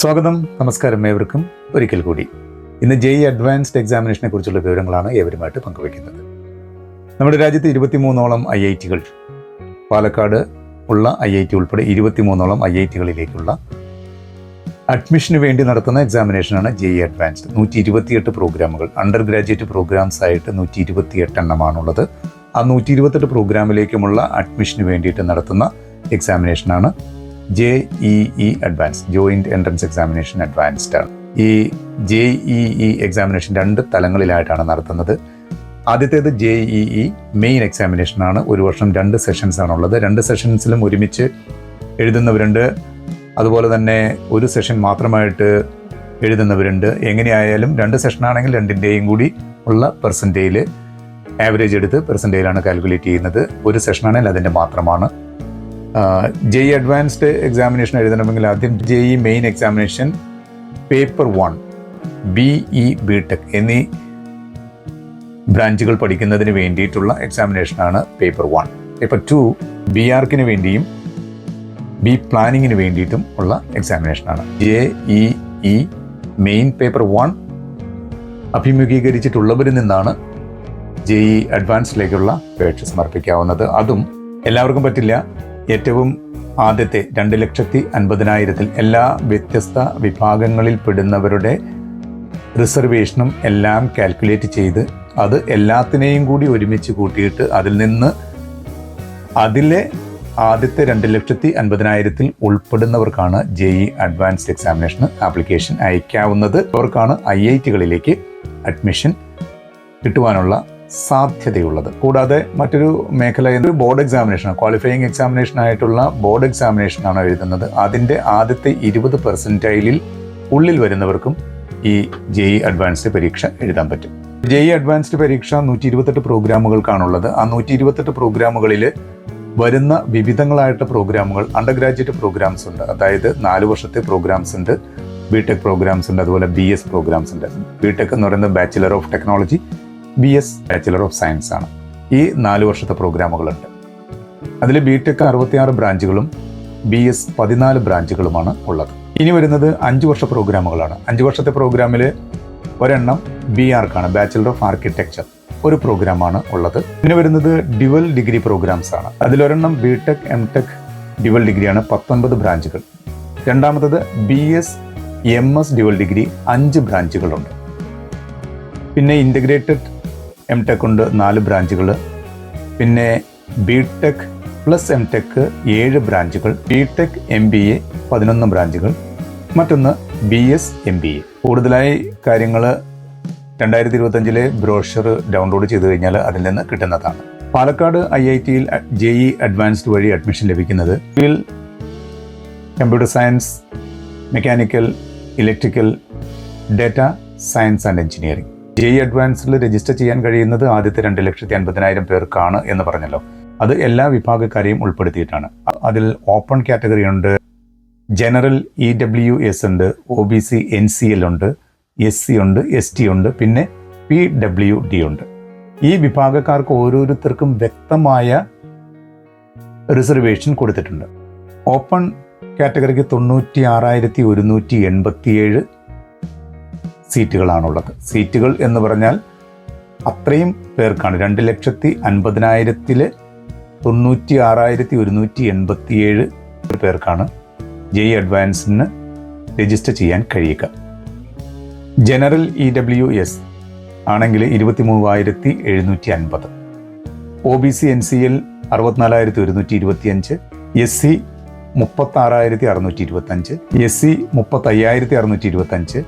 സ്വാഗതം നമസ്കാരം ഏവർക്കും. ഒരിക്കൽ കൂടി. ഇന്ന് ജെയ് അഡ്വാൻസ്ഡ് എക്സാമിനേഷനെ കുറിച്ചുള്ള വിവരങ്ങളാണ് ഏവരുമായിട്ട് പങ്കുവയ്ക്കുന്നത്. നമ്മുടെ രാജ്യത്ത് ഇരുപത്തിമൂന്നോളം ഐ ഐ ടികൾ പാലക്കാട് ഉള്ള ഐ ഐ ടി ഉൾപ്പെടെ ഇരുപത്തിമൂന്നോളം ഐ ഐ ടികളിലേക്കുള്ള അഡ്മിഷന് വേണ്ടി നടത്തുന്ന എക്സാമിനേഷനാണ് ജെ ഇ അഡ്വാൻസ്ഡ് നൂറ്റി ഇരുപത്തിയെട്ട് പ്രോഗ്രാമുകൾ അണ്ടർ ഗ്രാജുവേറ്റ് പ്രോഗ്രാംസ് ആയിട്ട് നൂറ്റി ഇരുപത്തിയെട്ട് എണ്ണമാണുള്ളത്. ആ നൂറ്റി ഇരുപത്തെട്ട് പ്രോഗ്രാമിലേക്കുമുള്ള അഡ്മിഷന് വേണ്ടിയിട്ട് നടത്തുന്ന എക്സാമിനേഷനാണ് J E E advance joint entrance examination advanced ആണ്. ഈ ജെ ഇ ഇ എക്സാമിനേഷൻ രണ്ട് തലങ്ങളിലായിട്ടാണ് നടത്തുന്നത്. ആദ്യത്തേത് J E E main examination ആണ്. ഒരു വർഷം രണ്ട് സെഷൻസ് ആണുള്ളത്. രണ്ട് സെഷൻസിലും ഒരുമിച്ച് എഴുതുന്നവരുണ്ട്. അതുപോലെ തന്നെ ഒരു സെഷൻ മാത്രമായിട്ട് എഴുതുന്നവരുണ്ട്. എങ്ങനെയായാലും രണ്ട് സെഷനാണെങ്കിൽ രണ്ടിന്റെയും കൂടി ഉള്ള പെർസെന്റേജിൽ ആവറേജ് എടുത്ത് പെർസെന്റേജിലാണ് കാൽക്കുലേറ്റ് ചെയ്യുന്നത്. ഒരു സെഷനാണെങ്കിൽ അതിന്റെ മാത്രമാണ്. ജെ ഇ അഡ്വാൻസ്ഡ് എക്സാമിനേഷൻ എഴുതണമെങ്കിൽ ആദ്യം J E main examination paper one B E B tech എന്നീ ബ്രാഞ്ചുകൾ പഠിക്കുന്നതിന് വേണ്ടിയിട്ടുള്ള എക്സാമിനേഷനാണ് paper one paper two B ആർക്കിന് വേണ്ടിയും ബി പ്ലാനിങ്ങിന് വേണ്ടിയിട്ടും ഉള്ള എക്സാമിനേഷനാണ് J E E main paper one അഭിമുഖീകരിച്ചിട്ടുള്ളവരിൽ നിന്നാണ് ജെ ഇ അഡ്വാൻസിലേക്കുള്ള അപേക്ഷ സമർപ്പിക്കാവുന്നത്. അതും എല്ലാവർക്കും പറ്റില്ല. ഏറ്റവും ആദ്യത്തെ രണ്ട് ലക്ഷത്തി അൻപതിനായിരത്തിൽ എല്ലാ വ്യത്യസ്ത വിഭാഗങ്ങളിൽ പെടുന്നവരുടെ റിസർവേഷനും എല്ലാം കാൽക്കുലേറ്റ് ചെയ്ത് അത് എല്ലാത്തിനെയും കൂടി ഒരുമിച്ച് കൂട്ടിയിട്ട് അതിൽ നിന്ന് അതിലെ ആദ്യത്തെ രണ്ട് ലക്ഷത്തി അൻപതിനായിരത്തിൽ ഉൾപ്പെടുന്നവർക്കാണ് ജെ ഇ അഡ്വാൻസ്ഡ് എക്സാമിനേഷന് ആപ്ലിക്കേഷൻ അയക്കാവുന്നത്. അവർക്കാണ് ഐ ഐ ടികളിലേക്ക് അഡ്മിഷൻ കിട്ടുവാനുള്ള സാധ്യതയുള്ളത്. കൂടാതെ മറ്റൊരു മേഖല ഒരു ബോർഡ് എക്സാമിനേഷൻ ക്വാളിഫയിങ് എക്സാമിനേഷൻ ആയിട്ടുള്ള ബോർഡ് എക്സാമിനേഷൻ ആണ് എഴുതുന്നത്. അതിന്റെ ആദ്യത്തെ ഇരുപത് പെർസെന്റൈലിൽ ഉള്ളിൽ വരുന്നവർക്കും ഈ ജെ ഇ അഡ്വാൻസ്ഡ് പരീക്ഷ എഴുതാൻ പറ്റും. ജെ ഇ അഡ്വാൻസ്ഡ് പരീക്ഷ നൂറ്റി ഇരുപത്തെട്ട് പ്രോഗ്രാമുകൾക്കാണുള്ളത്. ആ നൂറ്റി ഇരുപത്തെട്ട് പ്രോഗ്രാമുകളിൽ വരുന്ന വിവിധങ്ങളായിട്ട് പ്രോഗ്രാമുകൾ അണ്ടർ ഗ്രാജുവേറ്റ് പ്രോഗ്രാംസ് ഉണ്ട്. അതായത് നാല് വർഷത്തെ പ്രോഗ്രാംസ് ഉണ്ട്. ബി ടെക് പ്രോഗ്രാംസ് ഉണ്ട്. അതുപോലെ ബി എസ് പ്രോഗ്രാംസ് ഉണ്ട്. ബി ടെക് എന്ന് പറയുന്നത് bachelor of technology B S bachelor of science ആണ്. ഈ നാല് വർഷത്തെ പ്രോഗ്രാമുകളുണ്ട്. അതിൽ ബി ടെക് അറുപത്തിയാറ് ബ്രാഞ്ചുകളും ബി എസ് പതിനാല് ബ്രാഞ്ചുകളുമാണ് ഉള്ളത്. ഇനി വരുന്നത് അഞ്ച് വർഷ പ്രോഗ്രാമുകളാണ്. അഞ്ച് വർഷത്തെ പ്രോഗ്രാമിൽ ഒരെണ്ണം ബി ആർക്കാണ് ബാച്ചിലർ ഓഫ് ആർക്കിടെക്ചർ ഒരു പ്രോഗ്രാമാണ് ഉള്ളത്. പിന്നെ വരുന്നത് ഡിവൽ ഡിഗ്രി പ്രോഗ്രാംസ് ആണ്. അതിലൊരെണ്ണം B tech M tech dual ഡിഗ്രിയാണ് പത്തൊൻപത് ബ്രാഞ്ചുകൾ രണ്ടാമത്തത് B S M S dual degree അഞ്ച് ബ്രാഞ്ചുകളുണ്ട് പിന്നെ ഇന്റഗ്രേറ്റഡ് എം ടെക് ഉണ്ട് നാല് ബ്രാഞ്ചുകൾ പിന്നെ B tech plus M tech ഏഴ് ബ്രാഞ്ചുകൾ B tech M B A പതിനൊന്ന് ബ്രാഞ്ചുകൾ മറ്റൊന്ന് B S M B A കൂടുതലായി കാര്യങ്ങൾ രണ്ടായിരത്തി ഇരുപത്തഞ്ചിലെ ബ്രോഷർ ഡൗൺലോഡ് ചെയ്ത് കഴിഞ്ഞാൽ അതിൽ നിന്ന് കിട്ടുന്നതാണ്. പാലക്കാട് ഐ ഐ ടിയിൽ ജെ ഇ അഡ്വാൻസ്ഡ് വഴി അഡ്മിഷൻ ലഭിക്കുന്നത് computer science mechanical electrical data science and engineering E അഡ്വാൻസിൽ register ചെയ്യാൻ കഴിയുന്നത് ആദ്യത്തെ രണ്ട് ലക്ഷത്തി അൻപതിനായിരം പേർക്കാണ് എന്ന് പറഞ്ഞല്ലോ. അത് എല്ലാ വിഭാഗക്കാരെയും ഉൾപ്പെടുത്തിയിട്ടാണ്. അതിൽ ഓപ്പൺ കാറ്റഗറി ഉണ്ട്. ജനറൽ ഇ ഡബ്ല്യു എസ് ഉണ്ട് O B C N C L ഉണ്ട് എസ് സി ഉണ്ട് എസ് ടി ഉണ്ട് പിന്നെ പി ഡബ്ല്യു ഡി ഉണ്ട്. ഈ വിഭാഗക്കാർക്ക് ഓരോരുത്തർക്കും വ്യക്തമായ റിസർവേഷൻ കൊടുത്തിട്ടുണ്ട്. ഓപ്പൺ കാറ്റഗറിക്ക് തൊണ്ണൂറ്റി ആറായിരത്തി ഒരുന്നൂറ്റി എൺപത്തിയേഴ് സീറ്റുകളാണുള്ളത്. സീറ്റുകൾ എന്ന് പറഞ്ഞാൽ അത്രയും പേർക്കാണ്. രണ്ട് ലക്ഷത്തി അൻപതിനായിരത്തിൽ തൊണ്ണൂറ്റി ആറായിരത്തി ഒരുന്നൂറ്റി എൺപത്തിയേഴ് പേർക്കാണ് ജെ അഡ്വാൻസിന് രജിസ്റ്റർ ചെയ്യാൻ കഴിയുക. ജനറൽ ഇ ഡബ്ല്യു എസ് ആണെങ്കിൽ ഇരുപത്തി മൂവായിരത്തി എഴുന്നൂറ്റി അൻപത് O B C N C L അറുപത്തിനാലായിരത്തി ഒരുന്നൂറ്റി ഇരുപത്തിയഞ്ച് എസ് സി മുപ്പത്തി ആറായിരത്തി അറുന്നൂറ്റി ഇരുപത്തഞ്ച് എസ് സി മുപ്പത്തി അയ്യായിരത്തി അറുന്നൂറ്റി ഇരുപത്തഞ്ച്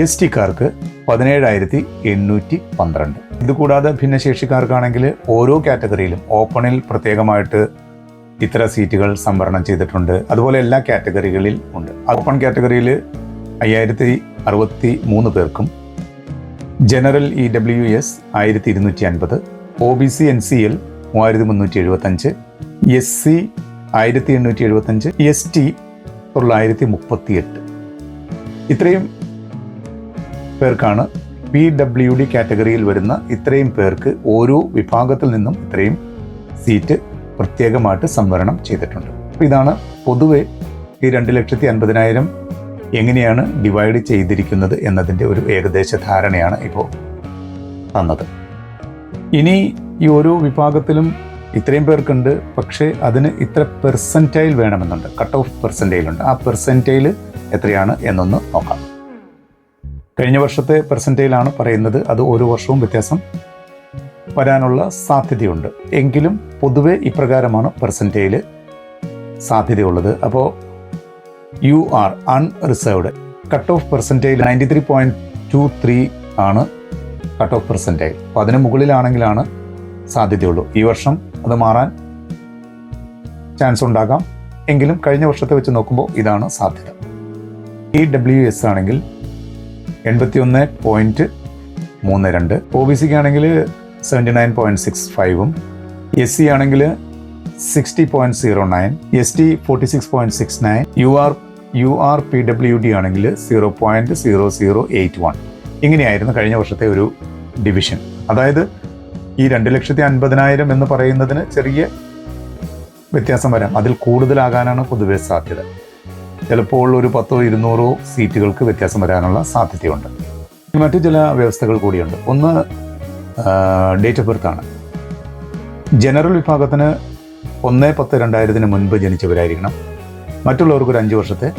എസ് ടിക്കാർക്ക് പതിനേഴായിരത്തി എണ്ണൂറ്റി പന്ത്രണ്ട്. ഇതുകൂടാതെ ഭിന്നശേഷിക്കാർക്കാണെങ്കിൽ ഓരോ കാറ്റഗറിയിലും ഓപ്പണിൽ പ്രത്യേകമായിട്ട് ഇത്ര സീറ്റുകൾ സംവരണം ചെയ്തിട്ടുണ്ട്. അതുപോലെ എല്ലാ കാറ്റഗറികളിൽ ഉണ്ട്. ഓപ്പൺ കാറ്റഗറിയിൽ അയ്യായിരത്തി അറുപത്തി മൂന്ന് പേർക്കും ജനറൽ ഇ ഡബ്ല്യു എസ് ആയിരത്തി ഇരുന്നൂറ്റി അൻപത് O B C N C L മൂവായിരത്തി മുന്നൂറ്റി എഴുപത്തഞ്ച് എസ് സി ആയിരത്തി എണ്ണൂറ്റി എഴുപത്തഞ്ച് എസ് ടി തൊള്ളായിരത്തി മുപ്പത്തി എട്ട് ഇത്രയും പേർക്കാണ് പി ഡബ്ല്യു ഡി കാറ്റഗറിയിൽ വരുന്ന ഇത്രയും പേർക്ക് ഓരോ വിഭാഗത്തിൽ നിന്നും ഇത്രയും സീറ്റ് പ്രത്യേകമായിട്ട് സംവരണം ചെയ്തിട്ടുണ്ട്. അപ്പോൾ ഇതാണ് പൊതുവെ ഈ രണ്ട് ലക്ഷത്തി അൻപതിനായിരം എങ്ങനെയാണ് ഡിവൈഡ് ചെയ്തിരിക്കുന്നത് എന്നതിന്റെ ഒരു ഏകദേശ ധാരണയാണ് ഇപ്പോൾ തന്നത്. ഇനി ഈ ഓരോ വിഭാഗത്തിലും ഇത്രയും പേർക്കുണ്ട് പക്ഷേ അതിന് ഇത്ര പെർസെന്റൈൽ വേണമെന്നുണ്ട്. കട്ട് ഓഫ് പെർസെന്റൈൽ ഉണ്ട്. ആ പെർസെന്റൈൽ എത്രയാണ് എന്നൊന്ന് നോക്കാം. കഴിഞ്ഞ വർഷത്തെ പെർസെന്റേജിലാണ് പറയുന്നത്. അത് ഓരോ വർഷവും വ്യത്യാസം വരാനുള്ള സാധ്യതയുണ്ട്. എങ്കിലും പൊതുവെ ഇപ്രകാരമാണ് പെർസെന്റേജിൽ സാധ്യതയുള്ളത്. അപ്പോൾ U R unreserved cut off percentage ninety three point two three ആണ് കട്ട് ഓഫ് പെർസെന്റേജ് അപ്പോൾ അതിന് മുകളിലാണെങ്കിലാണ് സാധ്യതയുള്ളൂ. ഈ വർഷം അത് മാറാൻ ചാൻസ് ഉണ്ടാകാം. എങ്കിലും കഴിഞ്ഞ വർഷത്തെ വെച്ച് നോക്കുമ്പോൾ ഇതാണ് സാധ്യത. ഇ ഡബ്ല്യു എസ് ആണെങ്കിൽ എൺപത്തി ഒന്ന് പോയിന്റ് മൂന്ന് രണ്ട്. ഒ ബി സിക്ക് ആണെങ്കിൽ സെവന്റി നയൻ പോയിന്റ് സിക്സ് ഫൈവും എസ് സി ആണെങ്കിൽ sixty point zero nine S T forty six point six nine U R U R P W D ആണെങ്കിൽ zero point zero zero eight one ഇങ്ങനെയായിരുന്നു കഴിഞ്ഞ വർഷത്തെ ഒരു division അതായത് ഈ രണ്ട് ലക്ഷത്തി അൻപതിനായിരം എന്ന് പറയുന്നതിന് ചെറിയ വ്യത്യാസം വരാം. അതിൽ കൂടുതലാകാനാണ് പൊതുവെ സാധ്യത. ചിലപ്പോൾ ഒരു പത്തോ ഇരുന്നൂറോ സീറ്റുകൾക്ക് വ്യത്യാസം വരാനുള്ള സാധ്യതയുണ്ട്. മറ്റു ചില വ്യവസ്ഥകൾ കൂടിയുണ്ട്. ഒന്ന് ഡേറ്റ് ഓഫ് ബർത്ത് ആണ്. ജനറൽ വിഭാഗത്തിന് ഒന്ന് പത്ത് രണ്ടായിരത്തിന് മുൻപ് ജനിച്ചവരായിരിക്കണം. മറ്റുള്ളവർക്ക് ഒരു അഞ്ച് വർഷത്തെ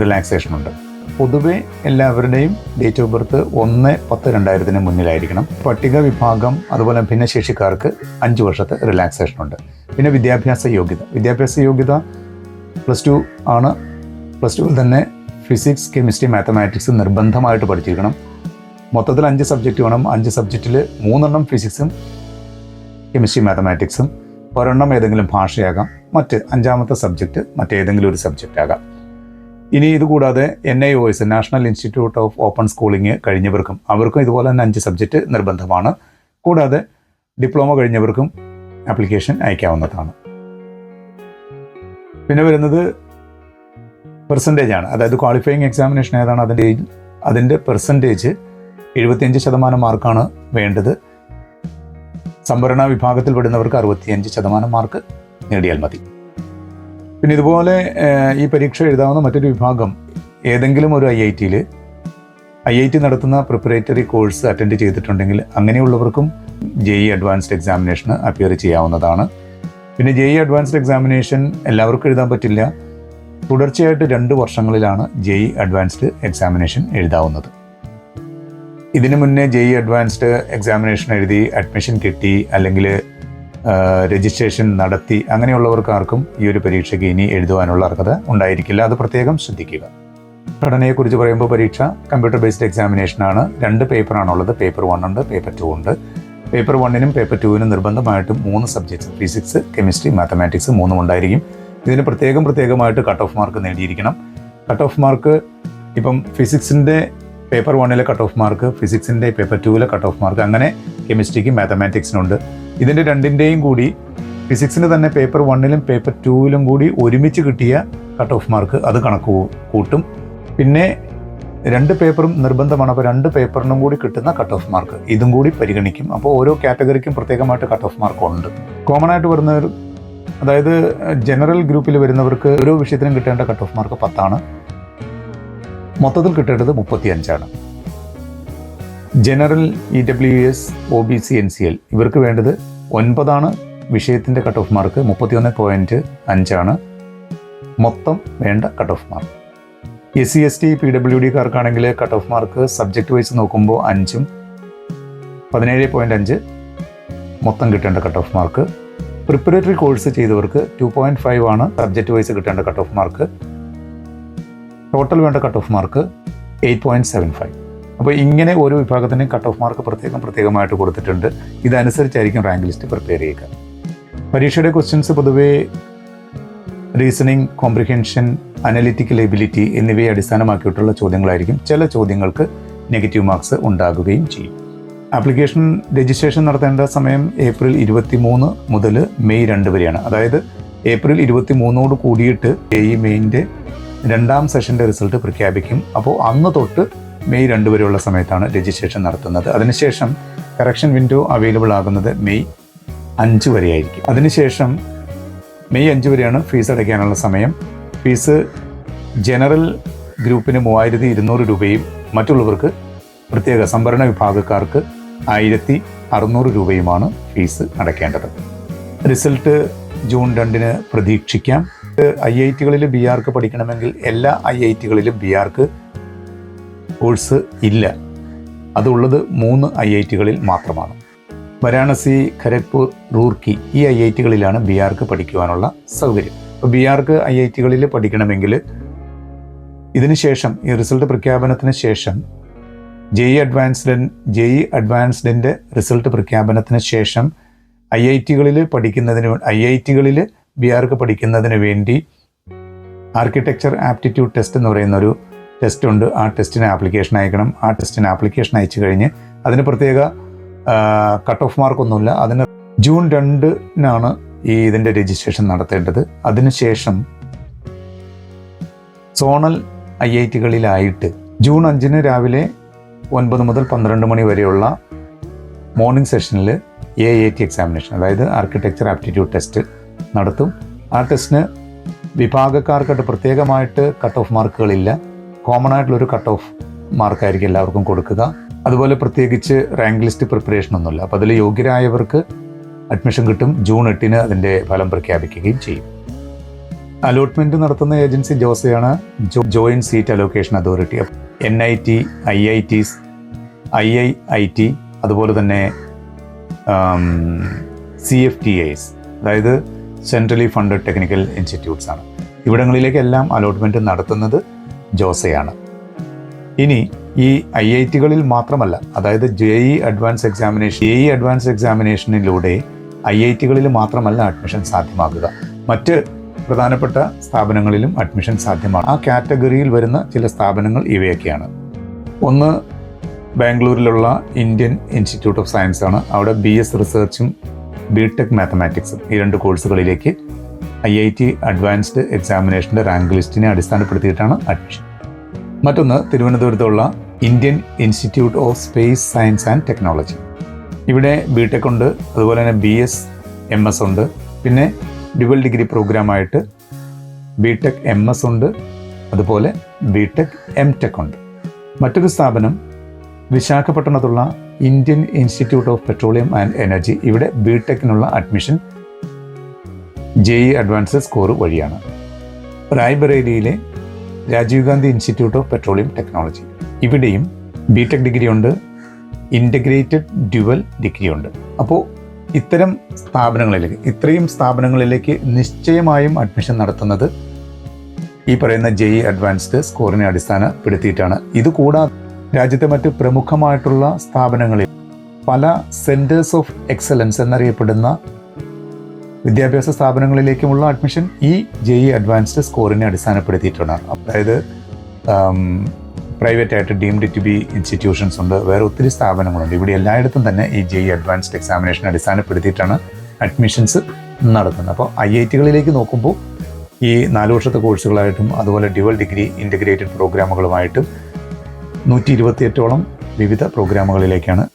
റിലാക്സേഷൻ ഉണ്ട്. പൊതുവെ എല്ലാവരുടെയും ഡേറ്റ് ഓഫ് ബർത്ത് ഒന്ന് പത്ത് രണ്ടായിരത്തിന് മുന്നിലായിരിക്കണം. പട്ടിക വിഭാഗം അതുപോലെ ഭിന്നശേഷിക്കാർക്ക് അഞ്ച് വർഷത്തെ റിലാക്സേഷൻ ഉണ്ട്. പിന്നെ വിദ്യാഭ്യാസ യോഗ്യത. വിദ്യാഭ്യാസ യോഗ്യത പ്ലസ് ടു ആണ്. പ്ലസ് ടുവിൽ തന്നെ ഫിസിക്സ് കെമിസ്ട്രി മാത്തമാറ്റിക്സ് നിർബന്ധമായിട്ട് പഠിച്ചിരിക്കണം. മൊത്തത്തിൽ അഞ്ച് സബ്ജക്റ്റ് വേണം. അഞ്ച് സബ്ജക്റ്റിൽ മൂന്നെണ്ണം ഫിസിക്സും കെമിസ്ട്രി മാത്തമാറ്റിക്സും. ഒരെണ്ണം ഏതെങ്കിലും ഭാഷയാകാം. മറ്റ് അഞ്ചാമത്തെ സബ്ജക്റ്റ് മറ്റേതെങ്കിലും ഒരു സബ്ജക്റ്റ് ആകാം. ഇനി ഇതുകൂടാതെ N I O S national institute of open schooling കഴിഞ്ഞവർക്കും അവർക്കും ഇതുപോലെ തന്നെ അഞ്ച് സബ്ജക്റ്റ് നിർബന്ധമാണ്. കൂടാതെ ഡിപ്ലോമ കഴിഞ്ഞവർക്കും ആപ്ലിക്കേഷൻ അയക്കാവുന്നതാണ്. പിന്നെ വരുന്നത് പെർസെന്റേജ് ആണ്. അതായത് ക്വാളിഫയിങ് എക്സാമിനേഷൻ ഏതാണ് അതിന്റെ അതിന്റെ പെർസെന്റേജ് എഴുപത്തിയഞ്ച് ശതമാനം മാർക്കാണ് വേണ്ടത്. സംവരണ വിഭാഗത്തിൽ പെടുന്നവർക്ക് അറുപത്തിയഞ്ച് ശതമാനം മാർക്ക് നേടിയാൽ മതി. പിന്നെ ഇതുപോലെ ഈ പരീക്ഷ എഴുതാവുന്ന മറ്റൊരു വിഭാഗം ഏതെങ്കിലും ഒരു ഐ ഐ ടിയിൽ ഐ ഐ ടി നടത്തുന്ന പ്രിപ്പറേറ്ററി കോഴ്സ് അറ്റൻഡ് ചെയ്തിട്ടുണ്ടെങ്കിൽ അങ്ങനെയുള്ളവർക്കും ജെ ഇ അഡ്വാൻസ്ഡ് എക്സാമിനേഷന് അപ്പിയർ ചെയ്യാവുന്നതാണ്. പിന്നെ ജെ ഇ അഡ്വാൻസ്ഡ് എക്സാമിനേഷൻ എല്ലാവർക്കും എഴുതാൻ പറ്റില്ല. തുടർച്ചയായിട്ട് രണ്ട് വർഷങ്ങളിലാണ് ജെഇ അഡ്വാൻസ്ഡ് എക്സാമിനേഷൻ എഴുതാവുന്നത്. ഇതിനു മുന്നേ ജെ ഇ അഡ്വാൻസ്ഡ് എക്സാമിനേഷൻ എഴുതി അഡ്മിഷൻ കിട്ടി അല്ലെങ്കിൽ രജിസ്ട്രേഷൻ നടത്തി അങ്ങനെയുള്ളവർക്ക് ആർക്കും ഈ ഒരു പരീക്ഷയ്ക്ക് ഇനി എഴുതുവാനുള്ള അർഹത ഉണ്ടായിരിക്കില്ല. അത് പ്രത്യേകം ശ്രദ്ധിക്കുക. ഘടനയെക്കുറിച്ച് പറയുമ്പോൾ പരീക്ഷ കമ്പ്യൂട്ടർ ബേസ്ഡ് എക്സാമിനേഷനാണ് രണ്ട് പേപ്പറാണുള്ളത് പേപ്പർ വൺ ഉണ്ട് പേപ്പർ ടു ഉണ്ട്. പേപ്പർ വണ്ണിനും പേപ്പർ ടുവിനും നിർബന്ധമായിട്ടും മൂന്ന് സബ്ജക്ട്സ് ഫിസിക്സ് കെമിസ്ട്രി മാത്തമാറ്റിക്സ് മൂന്നും ഉണ്ടായിരിക്കും. ഇതിന് പ്രത്യേകം പ്രത്യേകമായിട്ട് കട്ട് ഓഫ് മാർക്ക് നേടിയിരിക്കണം. കട്ട് ഓഫ് മാർക്ക് ഇപ്പം ഫിസിക്സിന്റെ പേപ്പർ വണ്ണിലെ കട്ട് ഓഫ് മാർക്ക് ഫിസിക്സിന്റെ പേപ്പർ ടുവിലെ കട്ട് ഓഫ് മാർക്ക് അങ്ങനെ കെമിസ്ട്രിക്കും മാത്തമാറ്റിക്സിനും ഉണ്ട്. ഇതിന്റെ രണ്ടിന്റെയും കൂടി ഫിസിക്സിന് തന്നെ പേപ്പർ വണ്ണിലും പേപ്പർ ടുവിലും കൂടി ഒരുമിച്ച് കിട്ടിയ കട്ട് ഓഫ് മാർക്ക് അത് കണക്ക് കൂട്ടും. പിന്നെ രണ്ട് പേപ്പറും നിർബന്ധമാണ് അപ്പോൾ രണ്ട് പേപ്പറിനും കൂടി കിട്ടുന്ന കട്ട് ഓഫ് മാർക്ക് ഇതും കൂടി പരിഗണിക്കും. അപ്പോൾ ഓരോ കാറ്റഗറിക്കും പ്രത്യേകമായിട്ട് കട്ട് ഓഫ് മാർക്ക് ഉണ്ട്. കോമൺ ആയിട്ട് വരുന്നവർ അതായത് ജനറൽ ഗ്രൂപ്പിൽ വരുന്നവർക്ക് ഓരോ വിഷയത്തിനും കിട്ടേണ്ട കട്ട് ഓഫ് മാർക്ക് പത്താണ്. മൊത്തത്തിൽ കിട്ടേണ്ടത് മുപ്പത്തി അഞ്ചാണ് general E W S O B C N C L ഇവർക്ക് വേണ്ടത് ഒൻപതാണ്. വിഷയത്തിന്റെ കട്ട് ഓഫ് മാർക്ക് മുപ്പത്തിയൊന്ന് പോയിന്റ് അഞ്ചാണ്. മൊത്തം വേണ്ട cut off mark S C S T P W ഡിക്കാർക്കാണെങ്കിൽ cut off mark subject wise നോക്കുമ്പോൾ അഞ്ചും. പതിനേഴ് പോയിന്റ് അഞ്ച്. മൊത്തം കിട്ടേണ്ട cut off mark preparatory course ചെയ്തവർക്ക് ടു പോയിന്റ് ഫൈവ് ആണ് സബ്ജക്റ്റ് വൈസ് കിട്ടേണ്ട കട്ട് ഓഫ് മാർക്ക് ടോട്ടൽ വേണ്ട cut off mark eight point seven five അപ്പോൾ ഇങ്ങനെ ഓരോ വിഭാഗത്തിന്റെയും കട്ട് ഓഫ് മാർക്ക് പ്രത്യേകം പ്രത്യേകമായിട്ട് കൊടുത്തിട്ടുണ്ട്. ഇതനുസരിച്ചായിരിക്കും റാങ്ക് ലിസ്റ്റ് പ്രിപ്പയർ ചെയ്യുക. പരീക്ഷയുടെ ക്വസ്റ്റ്യൻസ് പൊതുവേ റീസണിങ് കോംപ്രിഹെൻഷൻ അനലിറ്റിക്കൽ എബിലിറ്റി എന്നിവയെ അടിസ്ഥാനമാക്കിയിട്ടുള്ള ചോദ്യങ്ങളായിരിക്കും. ചില ചോദ്യങ്ങൾക്ക് നെഗറ്റീവ് മാർക്സ് ഉണ്ടാകുകയും ചെയ്യും. ആപ്ലിക്കേഷൻ രജിസ്ട്രേഷൻ നടത്തേണ്ട സമയം ഏപ്രിൽ ഇരുപത്തി മൂന്ന് മുതൽ മെയ് രണ്ട് വരെയാണ്. അതായത് ഏപ്രിൽ ഇരുപത്തി മൂന്നോട് കൂടിയിട്ട് ഈ മെയിന്റെ രണ്ടാം സെഷന്റെ റിസൾട്ട് പ്രഖ്യാപിക്കും. അപ്പോൾ അന്ന് തൊട്ട് മെയ് രണ്ട് വരെയുള്ള സമയത്താണ് രജിസ്ട്രേഷൻ നടത്തുന്നത്. അതിനുശേഷം കറക്ഷൻ വിൻഡോ അവൈലബിൾ ആകുന്നത് മെയ് അഞ്ച് വരെയായിരിക്കും. അതിനുശേഷം മെയ് അഞ്ച് വരെയാണ് ഫീസ് അടയ്ക്കാനുള്ള സമയം. ഫീസ് ജനറൽ ഗ്രൂപ്പിന് മൂവായിരത്തി ഇരുന്നൂറ് രൂപയും മറ്റുള്ളവർക്ക് പ്രത്യേക സംഭരണ വിഭാഗക്കാർക്ക് ആയിരത്തി അറുന്നൂറ് രൂപയുമാണ് ഫീസ് അടയ്ക്കേണ്ടത്. റിസൾട്ട് ജൂൺ രണ്ടിന് പ്രതീക്ഷിക്കാം. ഐ ഐ ടികളിൽ ബി ആർക്ക് പഠിക്കണമെങ്കിൽ എല്ലാ ഐ ഐ ടികളിലും ബി ആർക്ക് കോഴ്സ് ഇല്ല. അതുള്ളത് മൂന്ന് ഐ ഐ ടികളിൽ മാത്രമാണ്. വാരാണസി ഖരഗ്പൂർ റൂർക്കി ഈ ഐ ഐ ടികളിലാണ് ബി ആർക്ക് പഠിക്കുവാനുള്ള സൗകര്യം. അപ്പോൾ ബി ആർക്ക് ഐ ഐ ടികളിൽ പഠിക്കണമെങ്കിൽ ഇതിനുശേഷം ഈ റിസൾട്ട് പ്രഖ്യാപനത്തിന് ശേഷം J E advanced J E അഡ്വാൻസ്ഡിന്റെ result പ്രഖ്യാപനത്തിന് ശേഷം ഐ ഐ ടികളിൽ പഠിക്കുന്നതിന് ഐ ഐ ടികളിൽ ബി ആർക്ക് പഠിക്കുന്നതിന് വേണ്ടി ആർക്കിടെക്ചർ ആപ്റ്റിറ്റ്യൂഡ് ടെസ്റ്റ് എന്ന് പറയുന്ന ഒരു ടെസ്റ്റ് ഉണ്ട്. ആ ടെസ്റ്റിന് ആപ്ലിക്കേഷൻ അയക്കണം. ആ ടെസ്റ്റിന് ആപ്ലിക്കേഷൻ അയച്ചു കഴിഞ്ഞ് അതിന് പ്രത്യേക കട്ട് ഓഫ് മാർക്കൊന്നുമില്ല അതിന് ജൂൺ രണ്ടിനാണ് ഈ ഇതിന്റെ രജിസ്ട്രേഷൻ നടത്തേണ്ടത്. അതിനുശേഷം സോണൽ ഐ ഐ ടികളിലായിട്ട് ജൂൺ അഞ്ചിന് രാവിലെ ഒൻപത് മുതൽ പന്ത്രണ്ട് മണി വരെയുള്ള മോർണിംഗ് സെഷനിൽ എ എ ടി എക്സാമിനേഷൻ അതായത് ആർക്കിടെക്ചർ ആപ്റ്റിറ്റ്യൂഡ് ടെസ്റ്റ് നടത്തും. ആ ടെസ്റ്റിന് വിഭാഗക്കാർക്കായിട്ട് പ്രത്യേകമായിട്ട് കട്ട് ഓഫ് മാർക്കുകളില്ല കോമൺ ആയിട്ടുള്ളൊരു കട്ട് ഓഫ് മാർക്കായിരിക്കും എല്ലാവർക്കും കൊടുക്കുക. അതുപോലെ പ്രത്യേകിച്ച് റാങ്ക് ലിസ്റ്റ് പ്രിപ്പറേഷൻ ഒന്നുമില്ല. അപ്പോൾ അതിൽ യോഗ്യരായവർക്ക് അഡ്മിഷൻ കിട്ടും. ജൂൺ എട്ടിന് അതിന്റെ ഫലം പ്രഖ്യാപിക്കുകയും ചെയ്യും. അലോട്ട്മെന്റ് നടത്തുന്ന agency ജോസയാണ് joint seat allocation authority. N I T I I Ts I I I T അതുപോലെ തന്നെ സി എഫ് ടി ഐസ് അതായത് സെൻട്രലി ഫണ്ടഡ് ടെക്നിക്കൽ ഇൻസ്റ്റിറ്റ്യൂട്ട്സ് ആണ്. ഇവിടങ്ങളിലേക്കെല്ലാം അലോട്ട്മെന്റ് നടത്തുന്നത് ജോസയാണ്. ഇനി ഈ ഐ ഐ ടികളിൽ മാത്രമല്ല അതായത് J E advance examination J E advance എക്സാമിനേഷനിലൂടെ I I ടികളിൽ മാത്രമല്ല അഡ്മിഷൻ സാധ്യമാക്കുക മറ്റ് പ്രധാനപ്പെട്ട സ്ഥാപനങ്ങളിലും അഡ്മിഷൻ സാധ്യമാണ്. ആ കാറ്റഗറിയിൽ വരുന്ന ചില സ്ഥാപനങ്ങൾ ഇവയൊക്കെയാണ്. ഒന്ന് ബാംഗ്ലൂരിലുള്ള ഇന്ത്യൻ ഇൻസ്റ്റിറ്റ്യൂട്ട് ഓഫ് സയൻസ് ആണ്. അവിടെ ബി എസ് റിസർച്ചും ബി ടെക് മാത്തമാറ്റിക്സും ഈ രണ്ട് കോഴ്സുകളിലേക്ക് ഐ ഐ ടി അഡ്വാൻസ്ഡ് എക്സാമിനേഷന്റെ റാങ്ക് ലിസ്റ്റിനെ അടിസ്ഥാനപ്പെടുത്തിയിട്ടാണ് അഡ്മിഷൻ മറ്റൊന്ന് തിരുവനന്തപുരത്തുള്ള Indian institute of space science and technology. ഇവിടെ ബി ടെക് ഉണ്ട് അതുപോലെ തന്നെ ബി എസ് എം എസ് ഉണ്ട്. പിന്നെ ഡ്യുവൽ ഡിഗ്രി പ്രോഗ്രാമായിട്ട് ബി ടെക് എം എസ് ഉണ്ട് അതുപോലെ ബി ടെക് എം ടെക് ഉണ്ട്. മറ്റൊരു സ്ഥാപനം വിശാഖപട്ടണത്തുള്ള Indian institute of petroleum and energy ഇവിടെ B ടെക്കിനുള്ള admission J E advance score വഴിയാണ്. റായ്ബറേലിയിലെ Rajiv Gandhi institute of petroleum technology ഇവിടെയും ബി ടെക് ഡിഗ്രി ഉണ്ട് ഇന്റഗ്രേറ്റഡ് ഡ്യുവൽ ഡിഗ്രി ഉണ്ട്. അപ്പോൾ ഇത്തരം സ്ഥാപനങ്ങളിലേക്ക് ഇത്രയും സ്ഥാപനങ്ങളിലേക്ക് നിശ്ചയമായും അഡ്മിഷൻ നടത്തുന്നത് ഈ പറയുന്ന ജെ ഇ അഡ്വാൻസ്ഡ് സ്കോറിനെ അടിസ്ഥാനപ്പെടുത്തിയിട്ടാണ്. ഇതുകൂടാതെ രാജ്യത്തെ മറ്റ് പ്രമുഖമായിട്ടുള്ള സ്ഥാപനങ്ങളിൽ പല സെന്റേഴ്സ് ഓഫ് എക്സലൻസ് എന്നറിയപ്പെടുന്ന വിദ്യാഭ്യാസ സ്ഥാപനങ്ങളിലേക്കുമുള്ള അഡ്മിഷൻ ഈ ജെ ഇ അഡ്വാൻസ്ഡ് സ്കോറിനെ അടിസ്ഥാനപ്പെടുത്തിയിട്ടാണ് അതായത് പ്രൈവറ്റ് ആയിട്ട് ഡീംഡ് ടു ബി ഇൻസ്റ്റിറ്റ്യൂഷൻസ് ഉണ്ട്. വേറെ ഒത്തിരി സ്ഥാപനങ്ങളുണ്ട്. ഇവിടെ എല്ലായിടത്തും തന്നെ ഈ ജെ അഡ്വാൻസ്ഡ് എക്സാമിനേഷൻ അടിസ്ഥാനപ്പെടുത്തിയിട്ടാണ് അഡ്മിഷൻസ് നടത്തുന്നത്. അപ്പോൾ ഐ ഐ ടികളിലേക്ക് നോക്കുമ്പോൾ ഈ നാല് വർഷത്തെ കോഴ്സുകളായിട്ടും അതുപോലെ ഡ്യുവൽ ഡിഗ്രി ഇന്റഗ്രേറ്റഡ് പ്രോഗ്രാമുകളുമായിട്ടും നൂറ്റി ഇരുപത്തിയെട്ടോളം വിവിധ പ്രോഗ്രാമുകളിലേക്കാണ്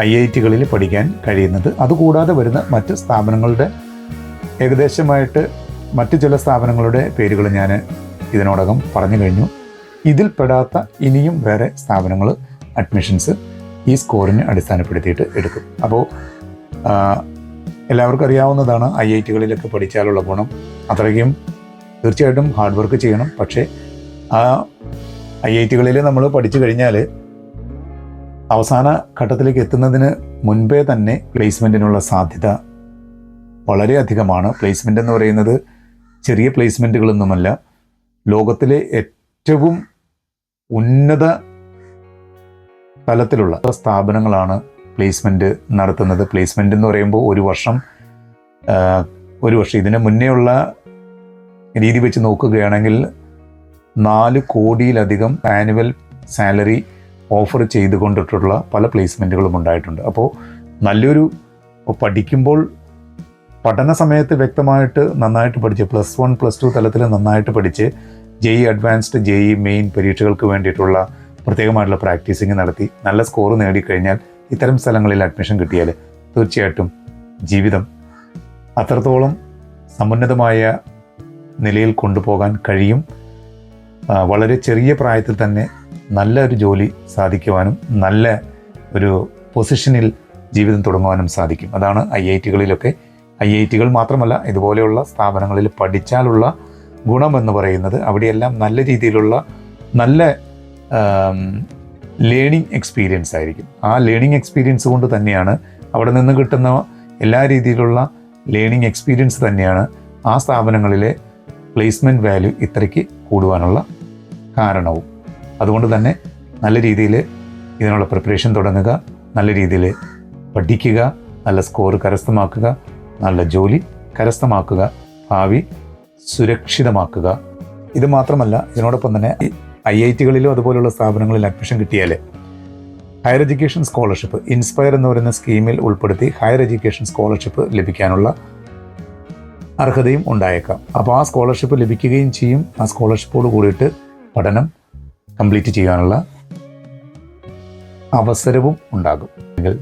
ഐ ഐ ടികളിൽ പഠിക്കാൻ കഴിയുന്നത്. അതുകൂടാതെ വരുന്ന മറ്റ് സ്ഥാപനങ്ങളുടെ ഏകദേശമായിട്ട് മറ്റ് ചില സ്ഥാപനങ്ങളുടെ പേരുകൾ ഞാൻ ഇതിനോടകം പറഞ്ഞു കഴിഞ്ഞു. ഇതിൽ പെടാത്ത ഇനിയും വേറെ സ്ഥാപനങ്ങൾ അഡ്മിഷൻസ് ഈ സ്കോറിനെ അടിസ്ഥാനപ്പെടുത്തിയിട്ട് എടുക്കും. അപ്പോൾ എല്ലാവർക്കും അറിയാവുന്നതാണ് ഐ ഐ ടികളിലൊക്കെ പഠിച്ചാലുള്ള ഗുണം. അത്രയ്ക്കും തീർച്ചയായിട്ടും ഹാർഡ് വർക്ക് ചെയ്യണം. പക്ഷേ ആ ഐ ഐ ടികളിൽ നമ്മൾ പഠിച്ചു കഴിഞ്ഞാൽ അവസാന ഘട്ടത്തിലേക്ക് എത്തുന്നതിന് മുൻപേ തന്നെ പ്ലേസ്മെന്റിനുള്ള സാധ്യത വളരെയധികമാണ് പ്ലേസ്മെന്റ് എന്ന് പറയുന്നത് ചെറിയ പ്ലേസ്മെന്റുകളൊന്നുമല്ല ലോകത്തിലെ ഏറ്റവും ഉന്നത തലത്തിലുള്ള സ്ഥാപനങ്ങളാണ് പ്ലേസ്മെന്റ് നടത്തുന്നത്. പ്ലേസ്മെന്റ് എന്ന് പറയുമ്പോൾ ഒരു വർഷം ഒരു വർഷം. ഇതിന് മുന്നേ ഉള്ള രീതി വെച്ച് നോക്കുകയാണെങ്കിൽ നാല് കോടിയിലധികം ആനുവൽ സാലറി ഓഫർ ചെയ്തുകൊണ്ടിട്ടുള്ള പല പ്ലേസ്മെന്റുകളും ഉണ്ടായിട്ടുണ്ട്. അപ്പോൾ നല്ലൊരു പഠിക്കുമ്പോൾ പഠന സമയത്ത് വ്യക്തമായിട്ട് നന്നായിട്ട് പഠിച്ച് പ്ലസ് വൺ പ്ലസ് ടു തലത്തിൽ നന്നായിട്ട് പഠിച്ച് J E advanced J E main പരീക്ഷകൾക്ക് വേണ്ടിയിട്ടുള്ള പ്രത്യേകമായിട്ടുള്ള പ്രാക്ടീസിങ് നടത്തി. നല്ല സ്കോർ നേടിക്കഴിഞ്ഞാൽ ഇത്തരം സ്ഥലങ്ങളിൽ അഡ്മിഷൻ കിട്ടിയാൽ തീർച്ചയായിട്ടും ജീവിതം അത്രത്തോളം സമുന്നതമായ നിലയിൽ കൊണ്ടുപോകാൻ കഴിയും. വളരെ ചെറിയ പ്രായത്തിൽ തന്നെ നല്ല ഒരു ജോലി സാധിക്കുവാനും നല്ല ഒരു പൊസിഷനിൽ ജീവിതം തുടങ്ങുവാനും സാധിക്കും. അതാണ് ഐ ഐ ടികളിലൊക്കെ. ഐ ഐ ടികൾ മാത്രമല്ല ഇതുപോലെയുള്ള സ്ഥാപനങ്ങളിൽ പഠിച്ചാലുള്ള ഗുണമെന്ന് പറയുന്നത് അവിടെയെല്ലാം നല്ല രീതിയിലുള്ള നല്ല ലേണിംഗ് എക്സ്പീരിയൻസ് ആയിരിക്കും. ആ ലേണിംഗ് എക്സ്പീരിയൻസ് കൊണ്ട് തന്നെയാണ് അവിടെ നിന്ന് കിട്ടുന്ന എല്ലാ രീതിയിലുള്ള ലേണിംഗ് എക്സ്പീരിയൻസ് തന്നെയാണ് ആ സ്ഥാപനങ്ങളിലെ പ്ലേസ്മെന്റ് വാല്യൂ ഇത്രയ്ക്ക് കൂടുവാനുള്ള കാരണവും. അതുകൊണ്ട് തന്നെ നല്ല രീതിയിൽ ഇതിനുള്ള പ്രിപ്പറേഷൻ തുടങ്ങുക നല്ല രീതിയിൽ പഠിക്കുക നല്ല സ്കോർ കരസ്ഥമാക്കുക നല്ല ജോലി കരസ്ഥമാക്കുക ഭാവി സുരക്ഷിതമാക്കുക. ഇത് മാത്രമല്ല ഇതിനോടൊപ്പം തന്നെ ഐ ഐ ടികളിലും അതുപോലുള്ള സ്ഥാപനങ്ങളിൽ അഡ്മിഷൻ കിട്ടിയാൽ ഹയർ എഡ്യൂക്കേഷൻ സ്കോളർഷിപ്പ് ഇൻസ്പയർ എന്ന് പറയുന്ന സ്കീമിൽ ഉൾപ്പെടുത്തി ഹയർ എഡ്യൂക്കേഷൻ സ്കോളർഷിപ്പ് ലഭിക്കാനുള്ള അർഹതയും ഉണ്ടായേക്കാം. അപ്പോൾ ആ സ്കോളർഷിപ്പ് ലഭിക്കുകയും ചെയ്യും. ആ സ്കോളർഷിപ്പോട് കൂടിയിട്ട് പഠനം കംപ്ലീറ്റ് ചെയ്യാനുള്ള അവസരവും ഉണ്ടാകും.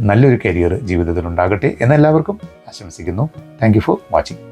നല്ലൊരു കരിയർ ജീവിതത്തിൽ ഉണ്ടാകട്ടെ എന്ന് എല്ലാവർക്കും ആശംസിക്കുന്നു. Thank for watching